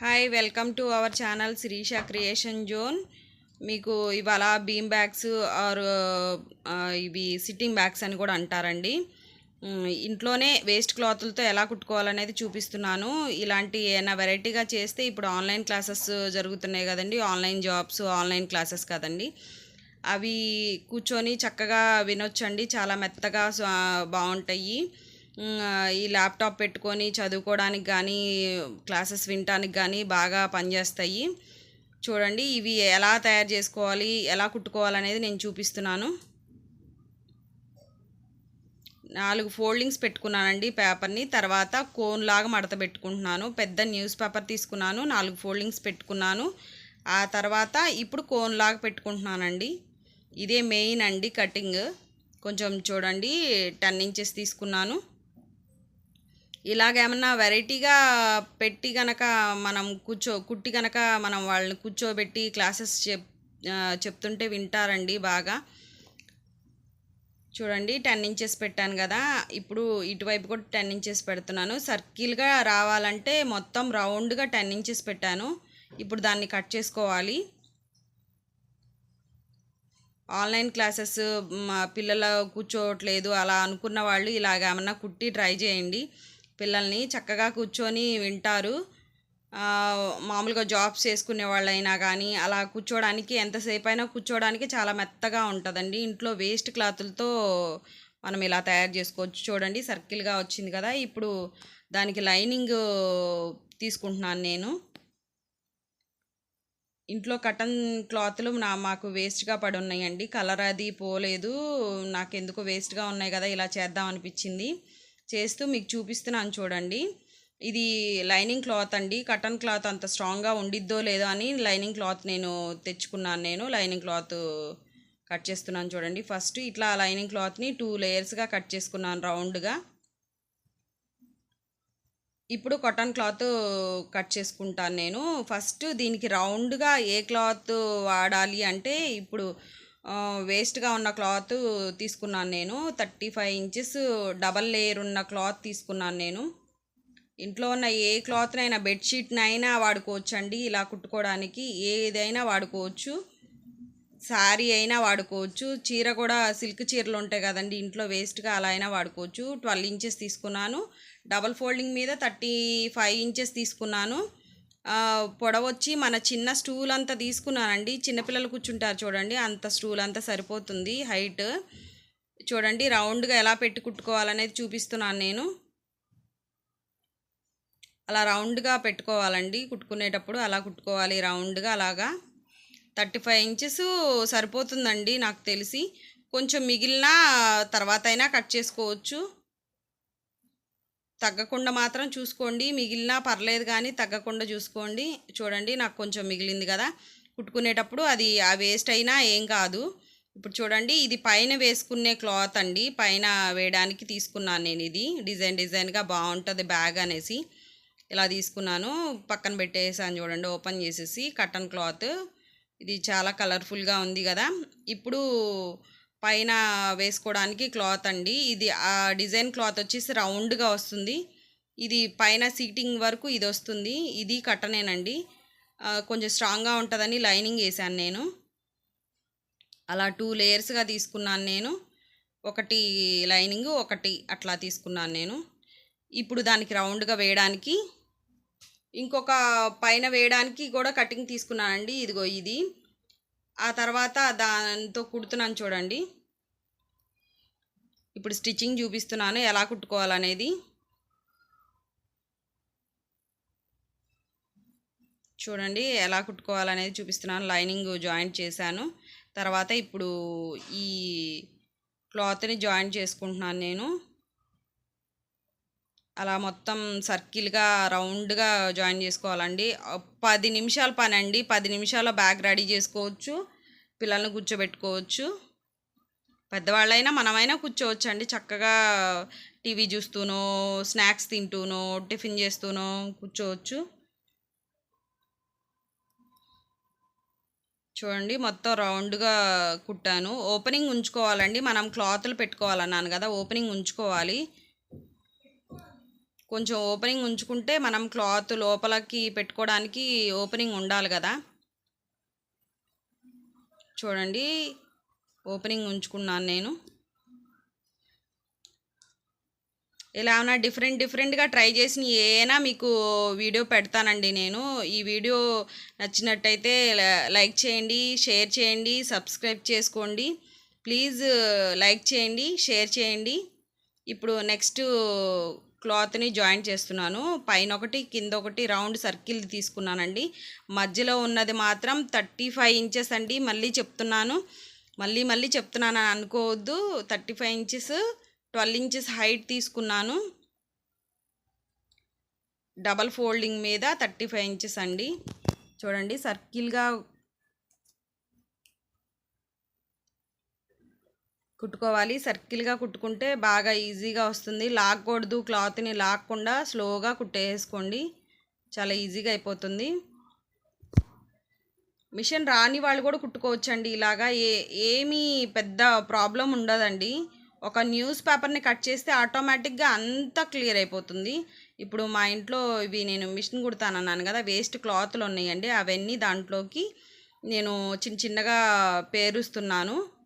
Hi welcome to our channel Sirisha creation zone మీకు ఇవాళ bean bags or ఇవి sitting bags అని కూడా అంటారండి. ఇంట్లోనే వేస్ట్ క్లాతులతో ఎలా కుట్టుకోవాలనేది చూపిస్తున్నాను. ఇలాంటి ఏమైనా వెరైటీగా చేస్తే ఇప్పుడు ఆన్లైన్ క్లాసెస్ జరుగుతున్నాయి కదండి. ఆన్లైన్ జాబ్స్ ఆన్లైన్ క్లాసెస్ కదండి. అవి కూర్చొని చక్కగా వినొచ్చండి. చాలా మెత్తగా బాగుంటాయి. ఈ ల్యాప్టాప్ పెట్టుకొని చదువుకోవడానికి కానీ క్లాసెస్ వినటానికి కానీ బాగా పనిచేస్తాయి. చూడండి ఇవి ఎలా తయారు చేసుకోవాలి ఎలా కుట్టుకోవాలనేది నేను చూపిస్తున్నాను. నాలుగు ఫోల్డింగ్స్ పెట్టుకున్నానండి పేపర్ని. తర్వాత కోన్ లాగా మడత పెట్టుకుంటున్నాను. పెద్ద న్యూస్ పేపర్ తీసుకున్నాను నాలుగు ఫోల్డింగ్స్ పెట్టుకున్నాను. ఆ తర్వాత ఇప్పుడు కోన్ లాగా పెట్టుకుంటున్నానండి. ఇదే మెయిన్ అండి కటింగ్. కొంచెం చూడండి టెన్ ఇంచెస్ తీసుకున్నాను. ఇలాగేమన్నా వెరైటీగా పెట్టి గనక మనం కూర్చో కుట్టి గనక మనం వాళ్ళని కూర్చోబెట్టి క్లాసెస్ చెప్ చెప్తుంటే వింటారండి బాగా. చూడండి టెన్ ఇంచెస్ పెట్టాను కదా. ఇప్పుడు ఇటువైపు కూడా టెన్ ఇంచెస్ పెడుతున్నాను. సర్కిల్గా రావాలంటే మొత్తం రౌండ్గా టెన్ ఇంచెస్ పెట్టాను. ఇప్పుడు దాన్ని కట్ చేసుకోవాలి. ఆన్లైన్ క్లాసెస్ మా పిల్లలు కూర్చోవట్లేదు అలా అనుకున్న వాళ్ళు ఇలాగేమన్నా కుట్టి ట్రై చేయండి. పిల్లల్ని చక్కగా కూర్చొని వింటారు. మామూలుగా జాబ్స్ చేసుకునే వాళ్ళైనా కానీ అలా కూర్చోడానికి ఎంతసేపు అయినా కూర్చోవడానికి చాలా మెత్తగా ఉంటుందండి. ఇంట్లో వేస్ట్ క్లాతులతో మనం ఇలా తయారు చేసుకోవచ్చు. చూడండి సర్కిల్గా వచ్చింది కదా. ఇప్పుడు దానికి లైనింగ్ తీసుకుంటున్నాను నేను. ఇంట్లో కటన్ క్లాత్లు నా మాకు వేస్ట్గా పడి ఉన్నాయండి. కలర్ అది పోలేదు. నాకు ఎందుకు వేస్ట్గా ఉన్నాయి కదా ఇలా చేద్దాం అనిపించింది. చేస్తూ మీకు చూపిస్తున్నాను చూడండి. ఇది లైనింగ్ క్లాత్ అండి. కటన్ క్లాత్ అంత స్ట్రాంగ్గా ఉండిద్దో లేదో అని లైనింగ్ క్లాత్ నేను తెచ్చుకున్నాను నేను. లైనింగ్ క్లాత్ కట్ చేస్తున్నాను చూడండి. ఫస్ట్ ఇట్లా లైనింగ్ క్లాత్ని టూ లేయర్స్గా కట్ చేసుకున్నాను రౌండ్గా. ఇప్పుడు కాటన్ క్లాత్ కట్ చేసుకుంటాను నేను. ఫస్ట్ దీనికి రౌండ్గా ఏ క్లాత్ వాడాలి అంటే ఇప్పుడు వేస్ట్గా ఉన్న క్లాత్ తీసుకున్నాను నేను. Thirty five inches double layer ఉన్న క్లాత్ తీసుకున్నాను నేను. ఇంట్లో ఉన్న ఏ క్లాత్నైనా బెడ్షీట్నైనా వాడుకోవచ్చు అండి ఇలా కుట్టుకోవడానికి ఏదైనా వాడుకోవచ్చు. శారీ అయినా వాడుకోవచ్చు. చీర కూడా సిల్క్ చీరలు ఉంటాయి కదండి ఇంట్లో వేస్ట్గా అలా అయినా వాడుకోవచ్చు. ట్వెల్వ్ ఇంచెస్ తీసుకున్నాను. డబల్ ఫోల్డింగ్ మీద థర్టీ ఫైవ్ ఇంచెస్ తీసుకున్నాను. పొడవొచ్చి మన చిన్న స్టూల్ అంతా తీసుకున్నానండి. చిన్నపిల్లలు కూర్చుంటారు చూడండి అంత స్టూల్ అంతా సరిపోతుంది హైట్. చూడండి రౌండ్గా ఎలా పెట్టి కుట్టుకోవాలనేది చూపిస్తున్నాను నేను. అలా రౌండ్గా పెట్టుకోవాలండి కుట్టుకునేటప్పుడు అలా కుట్టుకోవాలి రౌండ్గా అలాగా. థర్టీ ఫైవ్ ఇంచెస్ సరిపోతుందండి నాకు తెలిసి. కొంచెం మిగిలిన తర్వాత అయినా కట్ చేసుకోవచ్చు. తగ్గకుండా మాత్రం చూసుకోండి. మిగిలినా పర్లేదు కానీ తగ్గకుండా చూసుకోండి. చూడండి నాకు కొంచెం మిగిలింది కదా. కుట్టుకునేటప్పుడు అది ఆ వేస్ట్ అయినా ఏం కాదు. ఇప్పుడు చూడండి ఇది పైన వేసుకునే క్లాత్ అండి. పైన వేయడానికి తీసుకున్నాను నేను ఇది. డిజైన్ డిజైన్గా బాగుంటుంది బ్యాగ్ అనేసి. ఇలా తీసుకున్నాను. పక్కన పెట్టేసాను చూడండి ఓపెన్ చేసేసి కటన్ క్లాత్. ఇది చాలా కలర్ఫుల్గా ఉంది కదా. ఇప్పుడు పైన వేసుకోవడానికి క్లాత్ అండి. ఇది ఆ డిజైన్ క్లాత్ వచ్చేసి రౌండ్గా వస్తుంది. ఇది పైన సీటింగ్ వరకు ఇది వస్తుంది. ఇది కట్టనేనండి. కొంచెం స్ట్రాంగ్గా ఉంటుందని లైనింగ్ వేసాను నేను. అలా టూ లేయర్స్గా తీసుకున్నాను నేను. ఒకటి లైనింగ్ ఒకటి అట్లా తీసుకున్నాను నేను. ఇప్పుడు దానికి రౌండ్గా వేయడానికి ఇంకొక పైన వేయడానికి కూడా కటింగ్ తీసుకున్నానండి. ఇదిగో ఇది. ఆ తర్వాత దాంతో కుడుతున్నాను చూడండి. ఇప్పుడు స్టిచ్చింగ్ చూపిస్తున్నాను ఎలా కుట్టుకోవాలనేది. చూడండి ఎలా కుట్టుకోవాలనేది చూపిస్తున్నాను. లైనింగ్ జాయింట్ చేశాను. తర్వాత ఇప్పుడు ఈ క్లాత్ని జాయింట్ చేసుకుంటున్నాను నేను. అలా మొత్తం సర్కిల్గా రౌండ్గా జాయిన్ చేసుకోవాలండి. పది నిమిషాల పని అండి పది నిమిషాల బ్యాగ్ రెడీ చేసుకోవచ్చు. పిల్లల్ని కూర్చోబెట్టుకోవచ్చు. పెద్దవాళ్ళైనా మనమైనా కూర్చోవచ్చు అండి చక్కగా టీవీ చూస్తూనో స్నాక్స్ తింటూనో టిఫిన్ చేస్తూనో కూర్చోవచ్చు. చూడండి మొత్తం రౌండ్గా కుట్టాను. ఓపెనింగ్ ఉంచుకోవాలండి. మనం క్లాత్లు పెట్టుకోవాలన్నాను కదా ఓపెనింగ్ ఉంచుకోవాలి. కొంచెం ఓపెనింగ్ ఉంచుకుంటే మనం క్లాత్ లోపలకి పెట్టుకోవడానికి ఓపెనింగ్ ఉండాలి కదా. చూడండి ఓపెనింగ్ ఉంచుకున్నాను నేను. ఇలా ఏమైనా డిఫరెంట్ డిఫరెంట్గా ట్రై చేసిన ఏనా మీకు వీడియో పెడతానండి నేను. ఈ వీడియో నచ్చినట్టయితే లైక్ చేయండి షేర్ చేయండి సబ్స్క్రైబ్ చేసుకోండి. ప్లీజ్ లైక్ చేయండి షేర్ చేయండి. ఇప్పుడు నెక్స్ట్ క్లాత్ని జాయిన్ చేస్తున్నాను. పైన ఒకటి కింద ఒకటి రౌండ్ సర్కిల్ తీసుకున్నానండి. మధ్యలో ఉన్నది మాత్రం థర్టీ ఫైవ్ ఇంచెస్ అండి. మళ్ళీ చెప్తున్నాను. మళ్ళీ మళ్ళీ చెప్తున్నాను అనుకోవద్దు. Thirty five inches twelve inches height తీసుకున్నాను. డబల్ ఫోల్డింగ్ మీద థర్టీ ఫైవ్ ఇంచెస్ అండి. చూడండి సర్కిల్గా కుట్టుకోవాలి. సర్కిల్గా కుట్టుకుంటే బాగా ఈజీగా వస్తుంది. లాక్కూడదు క్లాత్ని లాక్కుండా స్లోగా కుట్టేసుకోండి. చాలా ఈజీగా అయిపోతుంది. మిషన్ రాని వాళ్ళు కూడా కుట్టుకోవచ్చండి. ఇలాగా ఏ ఏమీ పెద్ద ప్రాబ్లం ఉండదండి. ఒక న్యూస్ పేపర్ని కట్ చేస్తే ఆటోమేటిక్గా అంతా క్లియర్ అయిపోతుంది. ఇప్పుడు మా ఇంట్లో ఇవి నేను మిషన్ కుడతానన్నాను కదా వేస్ట్ క్లాత్లు ఉన్నాయండి. అవన్నీ దాంట్లోకి నేను చిన్న చిన్నగా పేరుస్తున్నాను.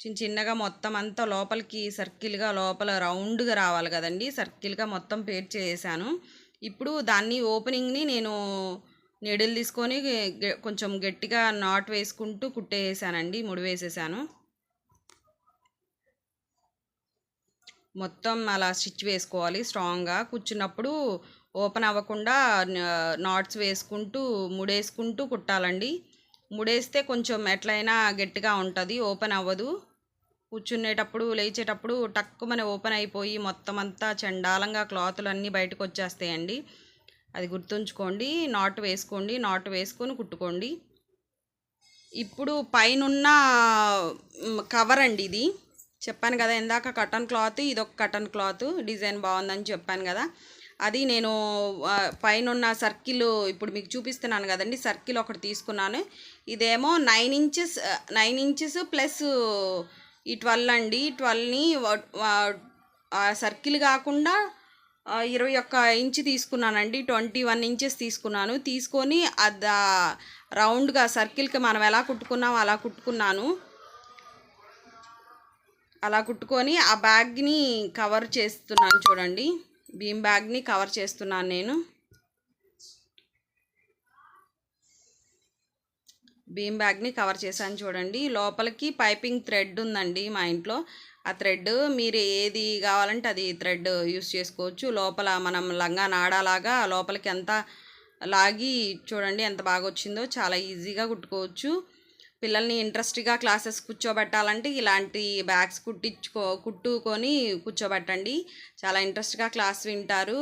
చిన్న చిన్నగా మొత్తం అంతా లోపలికి సర్కిల్గా లోపల రౌండ్గా రావాలి కదండి. సర్కిల్గా మొత్తం పేర్ చేసాను ఇప్పుడు దాన్ని ఓపెనింగ్ని నేను నీడిల్ తీసుకొని కొంచెం గట్టిగా నాట్ వేసుకుంటూ కుట్టేసానండి. ముడి వేసేసాను. మొత్తం అలా స్టిచ్ వేసుకోవాలి స్ట్రాంగ్గా. కూర్చున్నప్పుడు ఓపెన్ అవ్వకుండా నాట్స్ వేసుకుంటూ ముడేసుకుంటూ కుట్టాలండి. ముడేస్తే కొంచెం ఎట్లయినా గట్టిగా ఉంటుంది. ఓపెన్ అవ్వదు. కూర్చునేటప్పుడు లేచేటప్పుడు టక్కుమని ఓపెన్ అయిపోయి మొత్తం అంతా చండాలంగా క్లాతులు అన్నీ బయటకు వచ్చేస్తాయండి అది గుర్తుంచుకోండి నాట్ వేసుకోండి నాట్ వేసుకొని కుట్టుకోండి. ఇప్పుడు పైనున్న కవర్ అండి ఇది. చెప్పాను కదా ఇందాక కటన్ క్లాత్ ఇదొక కటన్ క్లాత్ డిజైన్ బాగుందని చెప్పాను కదా. అది నేను పైనున్న సర్కిల్ ఇప్పుడు మీకు చూపిస్తున్నాను కదండి సర్కిల్ ఒకటి తీసుకున్నాను. ఇదేమో nine inches nine inches plus ఈ ట్వెల్వ్ అండి. ట్వెల్వ్ని సర్కిల్ కాకుండా ఇరవై ఒక్క ఇంచు తీసుకున్నానండి. ట్వంటీ వన్ ఇంచెస్ తీసుకున్నాను. తీసుకొని అది రౌండ్గా సర్కిల్కి మనం ఎలా కుట్టుకున్నామో అలా కుట్టుకున్నాను. అలా కుట్టుకొని ఆ బ్యాగ్ని కవర్ చేస్తున్నాను చూడండి. బీమ్ బ్యాగ్ని కవర్ చేస్తున్నాను నేను. బీమ్ బ్యాగ్ని కవర్ చేశాను చూడండి. లోపలికి పైపింగ్ థ్రెడ్ ఉందండి మా ఇంట్లో. ఆ థ్రెడ్ మీరు ఏది కావాలంటే అది థ్రెడ్ యూస్ చేసుకోవచ్చు. లోపల మనం లంగా నాడాలాగా లోపలికి ఎంత లాగి చూడండి ఎంత బాగా వచ్చిందో చాలా ఈజీగా కుట్టుకోవచ్చు. పిల్లల్ని ఇంట్రెస్ట్గా క్లాసెస్ కూర్చోబెట్టాలంటే ఇలాంటి బ్యాగ్స్ కుట్టించుకో కుట్టుకొని కూర్చోబెట్టండి. చాలా ఇంట్రెస్ట్గా క్లాస్ వింటారు.